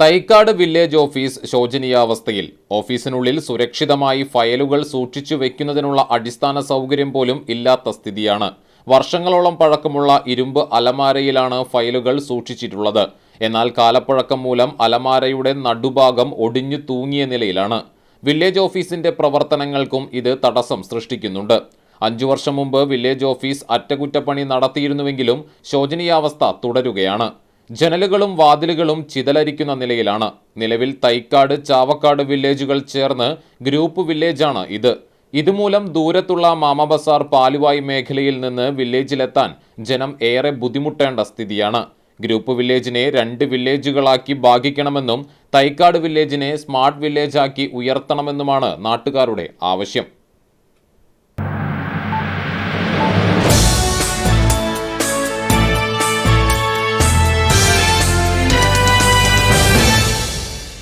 Thycaud village office ശോചനീയാവസ്ഥയിൽ. ഓഫീസിനുള്ളിൽ സുരക്ഷിതമായി ഫയലുകൾ സൂക്ഷിച്ചു വെക്കുന്നതിനുള്ള അടിസ്ഥാന സൗകര്യം പോലും ഇല്ലാത്ത സ്ഥിതിയാണ്. വർഷങ്ങളോളം പഴക്കമുള്ള ഇരുമ്പ് അലമാരയിലാണ് ഫയലുകൾ സൂക്ഷിച്ചിട്ടുള്ളത്. എന്നാൽ കാലപ്പഴക്കം മൂലം അലമാരയുടെ നടുഭാഗം ഒടിഞ്ഞു തൂങ്ങിയ നിലയിലാണ്. വില്ലേജ് ഓഫീസിന്റെ പ്രവർത്തനങ്ങൾക്കും ഇത് തടസ്സം സൃഷ്ടിക്കുന്നുണ്ട്. അഞ്ചു വർഷം മുമ്പ് വില്ലേജ് ഓഫീസ് അറ്റകുറ്റപ്പണി നടത്തിയിരുന്നുവെങ്കിലും ശോചനീയാവസ്ഥ തുടരുകയാണ്. ജനലുകളും വാതിലുകളും ചിതലരിക്കുന്ന നിലയിലാണ്. നിലവിൽ തൈക്കാട് ചാവക്കാട് വില്ലേജുകൾ ചേർന്ന് ഗ്രൂപ്പ് വില്ലേജാണ് ഇത്. ഇതുമൂലം ദൂരത്തുള്ള മാമബസാർ പാലുവായ് മേഖലയിൽ നിന്ന് വില്ലേജിലെത്താൻ ജനം ഏറെ ബുദ്ധിമുട്ടേണ്ട സ്ഥിതിയാണ്. ഗ്രൂപ്പ് വില്ലേജിനെ രണ്ട് വില്ലേജുകളാക്കി ഭാഗിക്കണമെന്നും തൈക്കാട് വില്ലേജിനെ സ്മാർട്ട് വില്ലേജാക്കി ഉയർത്തണമെന്നുമാണ് നാട്ടുകാരുടെ ആവശ്യം.